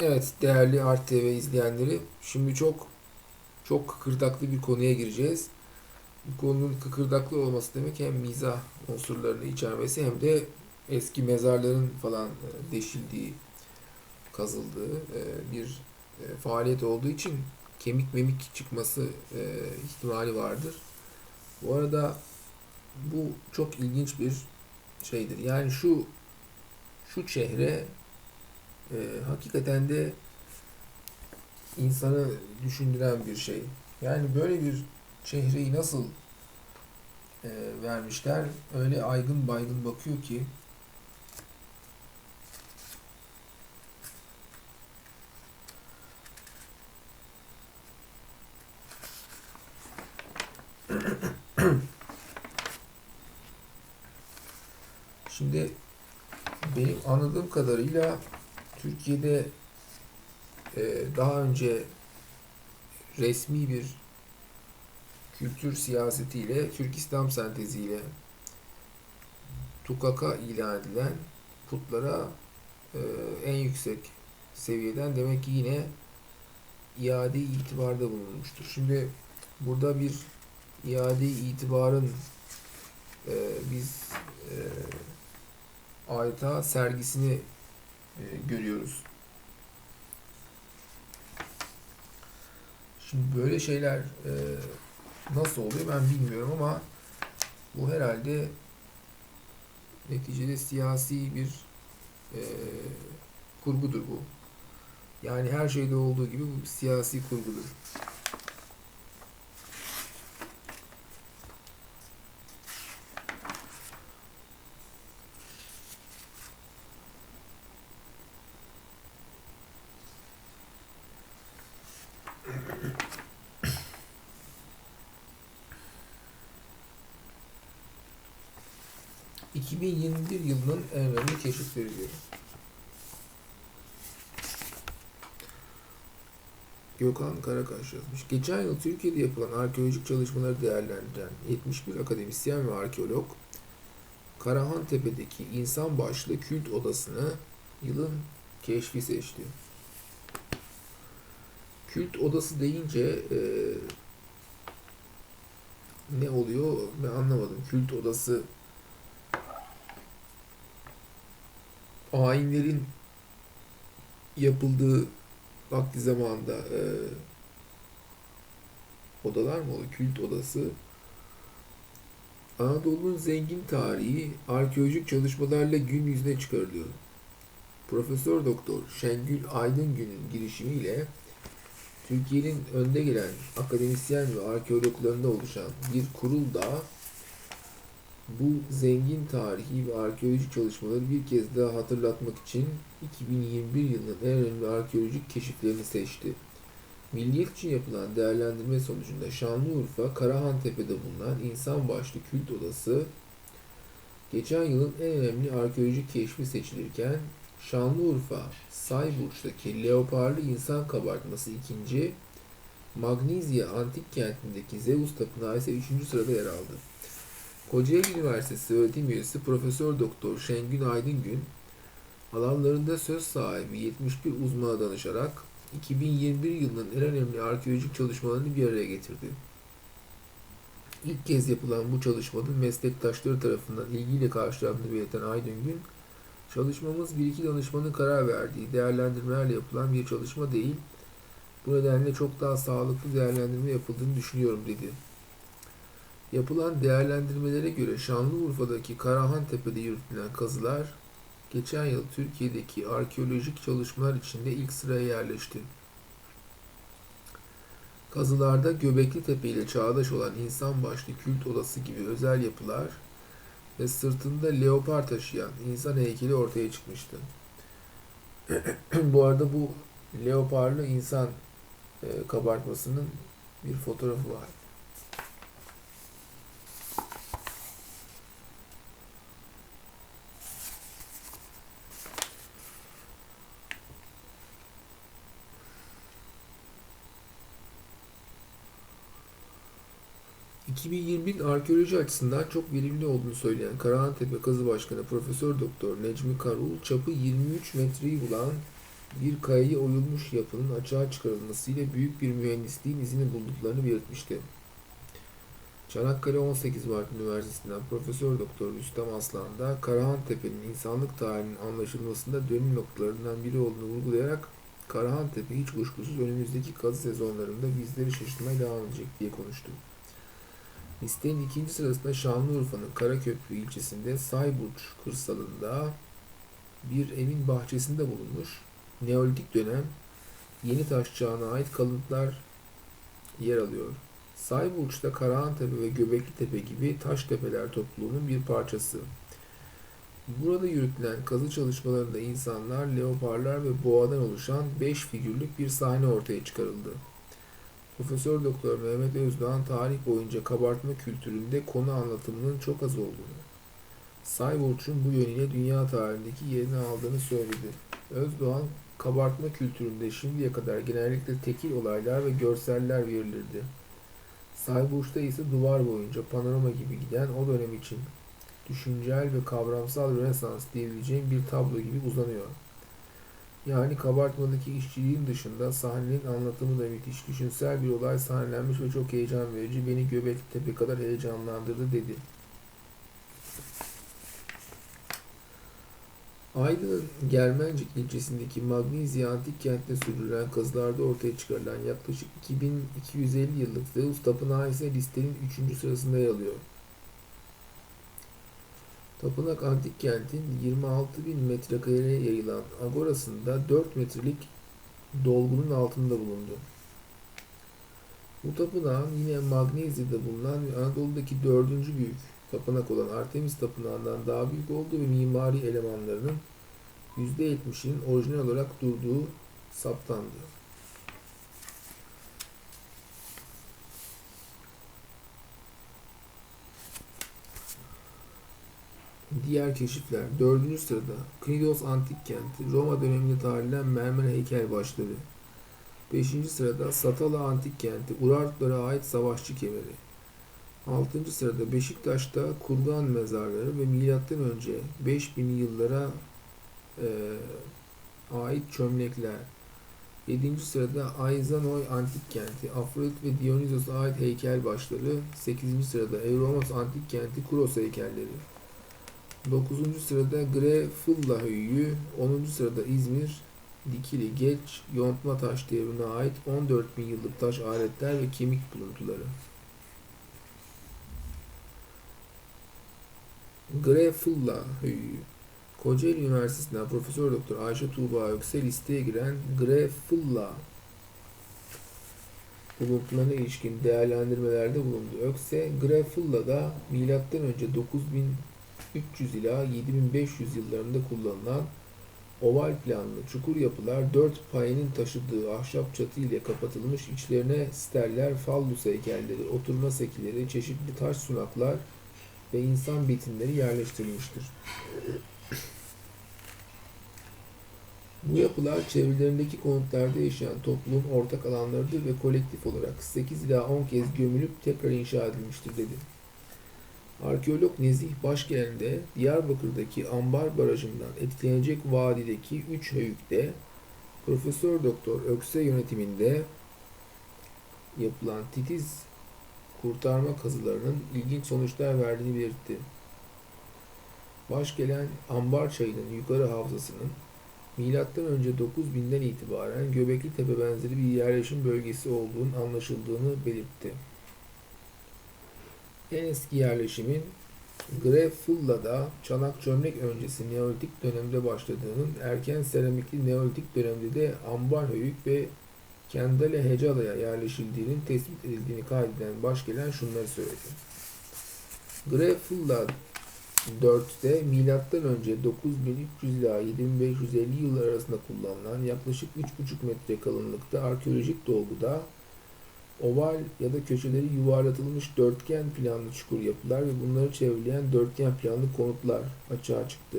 Evet değerli Art TV izleyenleri şimdi çok çok kıkırdaklı bir konuya gireceğiz. Bu konunun kıkırdaklı olması demek hem mizah unsurlarını içermesi hem de eski mezarların falan e, deşildiği, kazıldığı e, bir e, faaliyet olduğu için kemik memik çıkması ihtimali vardır. Bu arada bu çok ilginç bir şeydir. Yani şu şu çehre e, hakikaten de insanı düşündüren bir şey. Yani böyle bir çehreyi nasıl e, vermişler? Öyle aygın baygın bakıyor ki Şimdi benim anladığım kadarıyla Türkiye'de e, daha önce resmi bir kültür siyasetiyle, Türk İslam senteziyle tukaka ilan edilen putlara e, en yüksek seviyeden demek ki yine iade itibarda bulunmuştur. Şimdi burada bir iade itibarın e, biz e, adeta sergisini görüyoruz. Şimdi böyle şeyler e, nasıl oluyor ben bilmiyorum ama bu herhalde neticede siyasi bir e, kurgudur bu. Yani her şeyde olduğu gibi bu siyasi kurgudur. 2021 yılının en önemli keşifleri diyor. Gökhan Karakaş yazmış. Geçen yıl Türkiye'de yapılan arkeolojik çalışmaları değerlendiren 71 akademisyen ve arkeolog Karahan Tepe'deki insan başlı kült odasını yılın keşfi seçti. Kült odası deyince e, ne oluyor ben anlamadım. Kült odası ayinlerin yapıldığı vakti zamanında e, odalar mı oluyor? Kült odası. Anadolu'nun zengin tarihi arkeolojik çalışmalarla gün yüzüne çıkarılıyor. Profesör Doktor Şengül Aydıngün'ün girişimiyle Türkiye'nin önde gelen akademisyen ve arkeologlarında oluşan bir kurul da bu zengin tarihi ve arkeolojik çalışmaları bir kez daha hatırlatmak için 2021 yılının en önemli arkeolojik keşiflerini seçti. Milliyet için yapılan değerlendirme sonucunda Şanlıurfa, Karahantepe'de bulunan insan başlı kült odası geçen yılın en önemli arkeolojik keşfi seçilirken Şanlıurfa, Sayburç'taki leoparlı insan kabartması ikinci, Magnezya antik kentindeki Zeus tapınağı ise üçüncü sırada yer aldı. Kocaeli Üniversitesi öğretim üyesi Profesör Doktor Şengün Aydıngün alanlarında söz sahibi 71 uzmana danışarak 2021 yılının en önemli arkeolojik çalışmalarını bir araya getirdi. İlk kez yapılan bu çalışmanın meslektaşları tarafından ilgiyle karşılandığını belirten Aydıngün, çalışmamız bir iki danışmanın karar verdiği değerlendirmelerle yapılan bir çalışma değil, bu nedenle çok daha sağlıklı değerlendirme yapıldığını düşünüyorum dedi. Yapılan değerlendirmelere göre Şanlıurfa'daki Karahantepe'de yürütülen kazılar geçen yıl Türkiye'deki arkeolojik çalışmalar içinde ilk sıraya yerleşti. Kazılarda Göbekli Tepe ile çağdaş olan insan başlı kült odası gibi özel yapılar ve sırtında leopar taşıyan insan heykeli ortaya çıkmıştı. bu arada bu leoparlı insan e, kabartmasının bir fotoğrafı var. 2021 arkeoloji açısından çok verimli olduğunu söyleyen Karahantepe Kazı Başkanı Profesör Doktor Necmi Karul çapı 23 metreyi bulan bir kayaya oyulmuş yapının açığa çıkarılmasıyla büyük bir mühendisliğin izini bulduklarını belirtmişti. Çanakkale 18 Mart Üniversitesi'nden Profesör Doktor Rüstem Aslan da Karahan Tepe'nin insanlık tarihinin anlaşılmasında dönüm noktalarından biri olduğunu vurgulayarak Karahan Tepe hiç kuşkusuz önümüzdeki kazı sezonlarında bizleri şaşırtmaya devam edecek diye konuştu. Listenin ikinci sırasında Şanlıurfa'nın Karaköprü ilçesinde Sayburç kırsalında bir evin bahçesinde bulunmuş Neolitik dönem Yeni Taş çağına ait kalıntılar yer alıyor. Sayburç'ta Karahantepe ve Göbekli gibi taş tepeler topluluğunun bir parçası. Burada yürütülen kazı çalışmalarında insanlar, leoparlar ve boğadan oluşan 5 figürlük bir sahne ortaya çıkarıldı. Profesör Doktor Mehmet Özdoğan tarih boyunca kabartma kültüründe konu anlatımının çok az olduğunu, Sayburç'un bu yönüyle dünya tarihindeki yerini aldığını söyledi. Özdoğan, kabartma kültüründe şimdiye kadar genellikle tekil olaylar ve görseller verilirdi. Sayburç'ta ise duvar boyunca panorama gibi giden o dönem için düşüncel ve kavramsal rönesans diyebileceğim bir tablo gibi uzanıyor. Yani kabartmadaki işçiliğin dışında sahnenin anlatımı da müthiş. Düşünsel bir olay sahnelenmiş ve çok heyecan verici. Beni Göbekli Tepe kadar heyecanlandırdı dedi. Aydın'ın Germencik ilçesindeki Magnezya Antik Kent'te sürdürülen kazılarda ortaya çıkarılan yaklaşık 2250 yıllık Zeus Tapınağı ise listenin 3. sırasında yer alıyor. Tapınak Antik Kent'in 26 bin metrekareye yayılan agorasında 4 metrelik dolgunun altında bulundu. Bu tapınağın yine Magnezya'da bulunan ve Anadolu'daki dördüncü büyük tapınak olan Artemis Tapınağı'ndan daha büyük olduğu ve mimari elemanlarının %70'inin orijinal olarak durduğu saptandı. Diğer keşifler. Dördüncü sırada Knidos Antik Kenti, Roma döneminde tarihlenen mermer heykel başları. Beşinci sırada Satala Antik Kenti, Urartulara ait savaşçı kemeri. 6. sırada Beşiktaş'ta kurgan mezarları ve milattan önce 5000 yıllara e, ait çömlekler. 7. sırada Aizanoy Antik Kenti, Afrodit ve Dionysos'a ait heykel başları. 8. sırada Euromos Antik Kenti, Kuros heykelleri. 9. sırada Grefılla Höyüğü, 10. sırada İzmir, Dikili Geç, Yontma Taş devrine ait 14 bin yıllık taş aletler ve kemik buluntuları. Grefılla Höyüğü Kocaeli Üniversitesi'nden Profesör Doktor Ayşe Tuğba Öksel listeye giren Grefılla buluntularına ilişkin değerlendirmelerde bulundu. Ökse Grefılla'da M.Ö. 9300 ila 7500 yıllarında kullanılan oval planlı çukur yapılar dört payenin taşıdığı ahşap çatı ile kapatılmış içlerine sterler, fallus heykelleri, oturma sekileri, çeşitli taş sunaklar ve insan betinleri yerleştirilmiştir. Bu yapılar çevrelerindeki konutlarda yaşayan topluluğun ortak alanlarıdır ve kolektif olarak 8 ila 10 kez gömülüp tekrar inşa edilmiştir dedi. Arkeolog Nezih Başgelen'de Diyarbakır'daki Ambar Barajı'ndan etkilenecek vadideki 3 höyükte Profesör Doktor Ökse yönetiminde yapılan titiz kurtarma kazılarının ilginç sonuçlar verdiğini belirtti. Başgelen Ambar Çayı'nın yukarı havzasının önce 9000'den itibaren Göbekli Tepe benzeri bir yerleşim bölgesi olduğunun anlaşıldığını belirtti. En eski yerleşimin Grefulla'da çanak çömlek öncesi Neolitik dönemde başladığının erken seramikli Neolitik dönemde de Ambar Höyük ve Kendale Hecala'ya yerleşildiğinin tespit edildiğini kaydeden başgelen şunları söyledi. Grefulla 4'te milattan önce 9300 ila 7550 yıllar arasında kullanılan yaklaşık 3,5 metre kalınlıkta arkeolojik dolguda oval ya da köşeleri yuvarlatılmış dörtgen planlı çukur yapılar ve bunları çevreleyen dörtgen planlı konutlar açığa çıktı.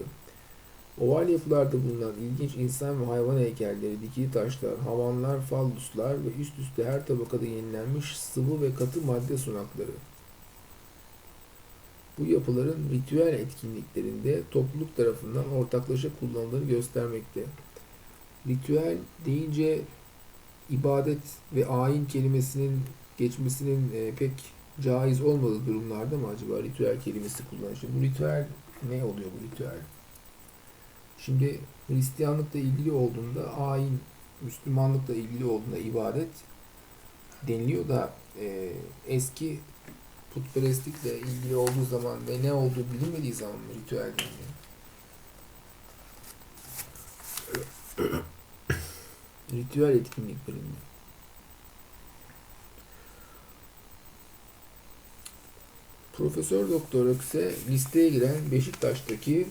Oval yapılarda bulunan ilginç insan ve hayvan heykelleri, dikili taşlar, havanlar, falluslar ve üst üste her tabakada yenilenmiş sıvı ve katı madde sunakları. Bu yapıların ritüel etkinliklerinde topluluk tarafından ortaklaşa kullanıldığını göstermekte. ritüel deyince ibadet ve ayin kelimesinin geçmesinin e, pek caiz olmadığı durumlarda mı acaba ritüel kelimesi kullanılıyor? Bu ritüel ne oluyor bu ritüel? Şimdi Hristiyanlıkla ilgili olduğunda ayin, Müslümanlıkla ilgili olduğunda ibadet deniliyor da e, eski putperestlikle ilgili olduğu zaman ve ne olduğu bilinmediği zaman ritüel deniliyor? Ritüel etkinliklerinde. Profesör Doktor Ökse listeye giren Beşiktaş'taki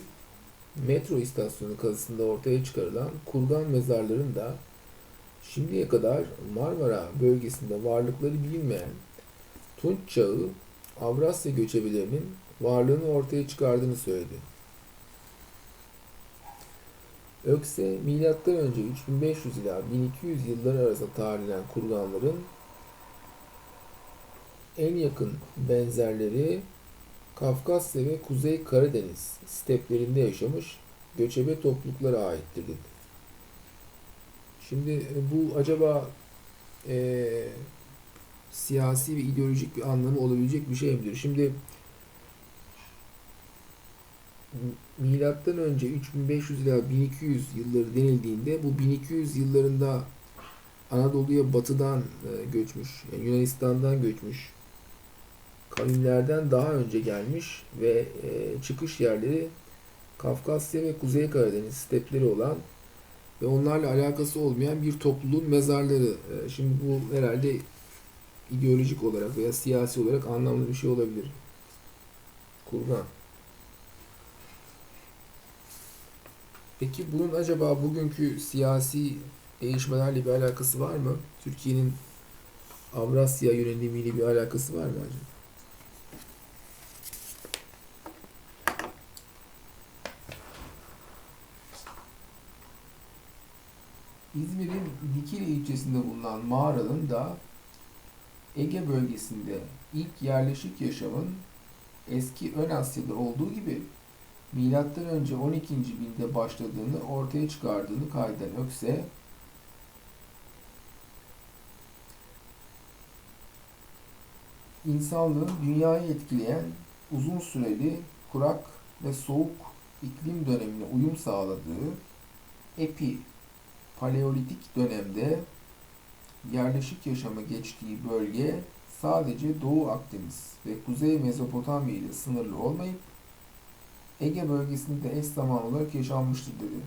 metro istasyonu kazısında ortaya çıkarılan kurgan mezarların da şimdiye kadar Marmara bölgesinde varlıkları bilinmeyen Tunç Çağı Avrasya göçebelerinin varlığını ortaya çıkardığını söyledi. Ökse M.Ö. 3500 ila 1200 yılları arasında tarihlenen kurganların en yakın benzerleri Kafkasya ve Kuzey Karadeniz steplerinde yaşamış göçebe topluluklara aittir dedi. Şimdi e, bu acaba e, siyasi ve ideolojik bir anlamı olabilecek bir şey midir? Şimdi milattan önce 3500 ila 1200 yılları denildiğinde bu 1200 yıllarında Anadolu'ya batıdan e, göçmüş, yani Yunanistan'dan göçmüş kavimlerden daha önce gelmiş ve e, çıkış yerleri Kafkasya ve Kuzey Karadeniz stepleri olan ve onlarla alakası olmayan bir topluluğun mezarları. E, şimdi bu herhalde ideolojik olarak veya siyasi olarak anlamlı bir şey olabilir. Kurban. Peki bunun acaba bugünkü siyasi değişmelerle bir alakası var mı? Türkiye'nin Avrasya yönelimiyle bir alakası var mı acaba? İzmir'in Dikili ilçesinde bulunan mağaranın da Ege bölgesinde ilk yerleşik yaşamın eski Ön Asya'da olduğu gibi milattan önce 12. binde başladığını ortaya çıkardığını kaydeden Ökse insanlığın dünyayı etkileyen uzun süreli kurak ve soğuk iklim dönemine uyum sağladığı epi Paleolitik dönemde yerleşik yaşama geçtiği bölge sadece Doğu Akdeniz ve Kuzey Mezopotamya ile sınırlı olmayıp Ege bölgesinde eş zaman olarak yaşanmıştır dedi.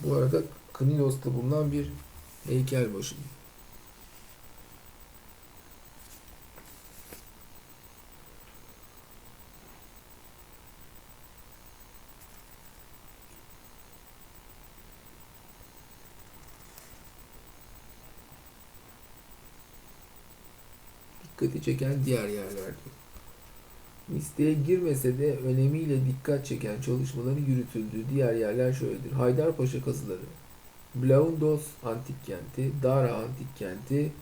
Bu arada Knilos'ta bulunan bir heykel başı. Dikkati çeken diğer yerlerdi. Listeye girmese de önemiyle dikkat çeken çalışmaların yürütüldüğü diğer yerler şöyledir. Haydarpaşa kazıları, Blaundos antik kenti, Dara antik kenti,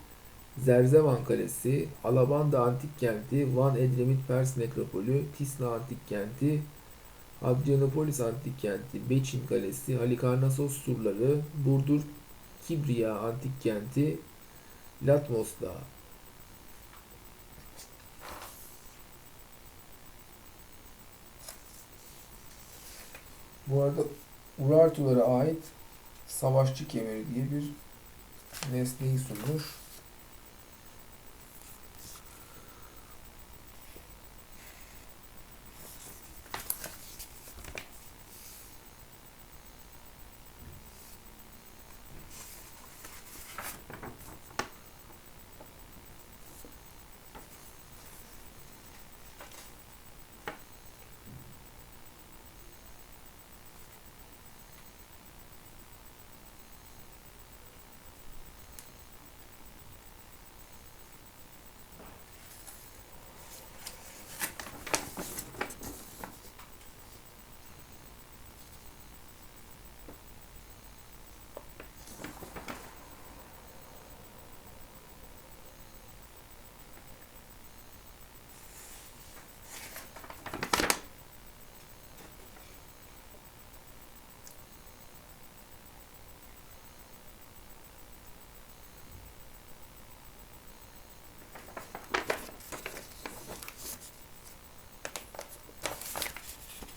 Zerzevan Kalesi, Alabanda antik kenti, Van Edremit Pers nekropolü, Tisna antik kenti, Hadrianopolis antik kenti, Beçin Kalesi, Halikarnassos surları, Burdur Kibriya antik kenti, Latmos Dağı. Bu arada Urartulara ait savaşçı kemeri diye bir nesneyi sunmuş.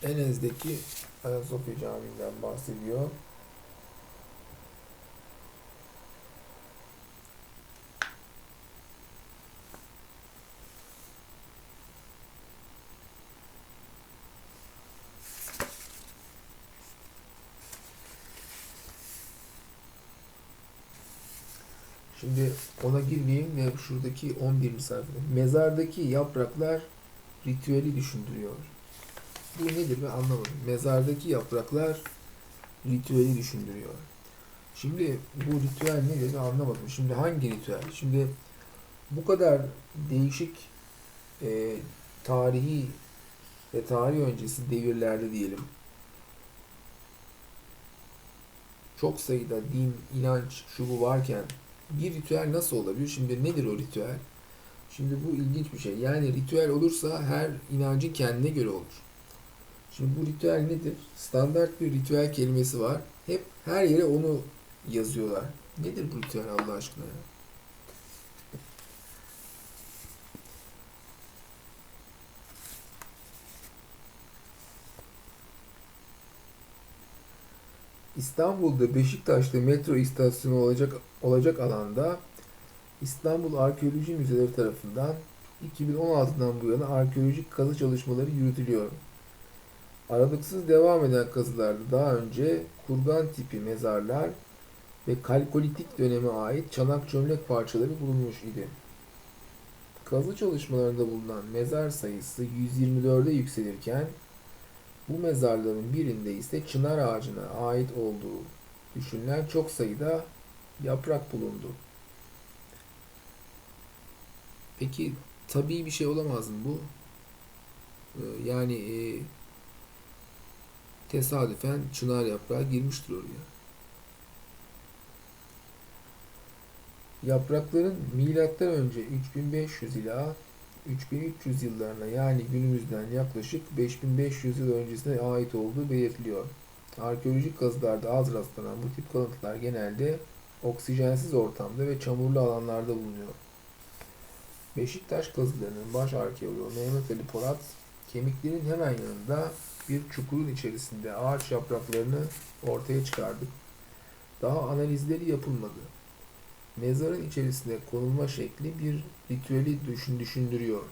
Enez'deki Ayasofya Camii'nden bahsediyor. Şimdi ona girmeyeyim ve şuradaki 11. sayfada. Mezardaki yapraklar ritüeli düşündürüyor. Bu nedir ben anlamadım. Mezardaki yapraklar ritüeli düşündürüyor. Şimdi bu ritüel nedir ben anlamadım. Şimdi hangi ritüel? Şimdi bu kadar değişik e, tarihi ve tarih öncesi devirlerde diyelim çok sayıda din, inanç, şu bu varken bir ritüel nasıl olabilir? Şimdi nedir o ritüel? Şimdi bu ilginç bir şey. Yani ritüel olursa her inancın kendine göre olur. Şimdi bu ritüel nedir? Standart bir ritüel kelimesi var. Hep her yere onu yazıyorlar. Nedir bu ritüel Allah aşkına ya? İstanbul'da Beşiktaş'ta metro istasyonu olacak olacak alanda İstanbul Arkeoloji Müzeleri tarafından 2016'dan bu yana arkeolojik kazı çalışmaları yürütülüyor. Aralıksız devam eden kazılarda daha önce kurgan tipi mezarlar ve kalkolitik döneme ait çanak çömlek parçaları bulunmuş idi. Kazı çalışmalarında bulunan mezar sayısı 124'e yükselirken bu mezarların birinde ise çınar ağacına ait olduğu düşünülen çok sayıda yaprak bulundu. Peki tabii bir şey olamaz mı bu? Ee, Yani e, tesadüfen çınar yaprağı girmiştir oraya. Yaprakların milattan önce 3500 ila 3300 yıllarına yani günümüzden yaklaşık 5500 yıl öncesine ait olduğu belirtiliyor. Arkeolojik kazılarda az rastlanan bu tip kalıntılar genelde oksijensiz ortamda ve çamurlu alanlarda bulunuyor. Beşiktaş kazılarının baş arkeoloğu Mehmet Ali Polat, kemiklerin hemen yanında bir çukurun içerisinde ağaç yapraklarını ortaya çıkardı. Daha analizleri yapılmadı. Mezarın içerisine konulma şekli bir ritüeli düşün, düşündürüyor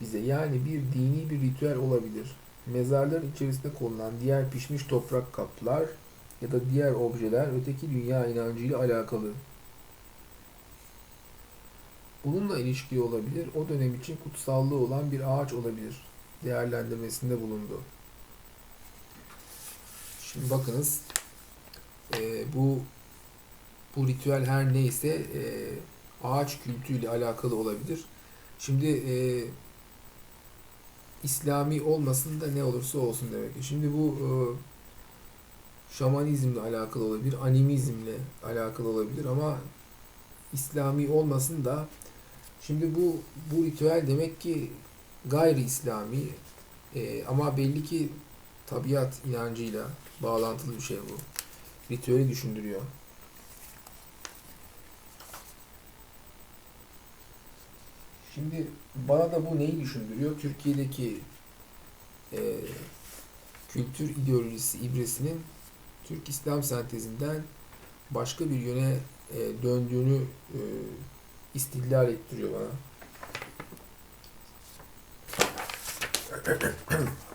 bize. Yani bir dini bir ritüel olabilir. Mezarların içerisine konulan diğer pişmiş toprak kaplar ya da diğer objeler öteki dünya inancıyla alakalı. Bununla ilişkili olabilir. O dönem için kutsallığı olan bir ağaç olabilir. Değerlendirmesinde bulundu. Şimdi bakınız e, bu bu ritüel her neyse e, ağaç kültüyle alakalı olabilir. Şimdi e, İslami olmasın da ne olursa olsun demek. ki. Şimdi bu e, şamanizmle alakalı olabilir, animizmle alakalı olabilir ama İslami olmasın da şimdi bu bu ritüel demek ki gayri İslami e, ama belli ki tabiat inancıyla bağlantılı bir şey bu. Ritüeli düşündürüyor. Şimdi bana da bu neyi düşündürüyor? Türkiye'deki e, kültür ideolojisi ibresinin Türk İslam sentezinden başka bir yöne e, döndüğünü e, istidlal ettiriyor bana.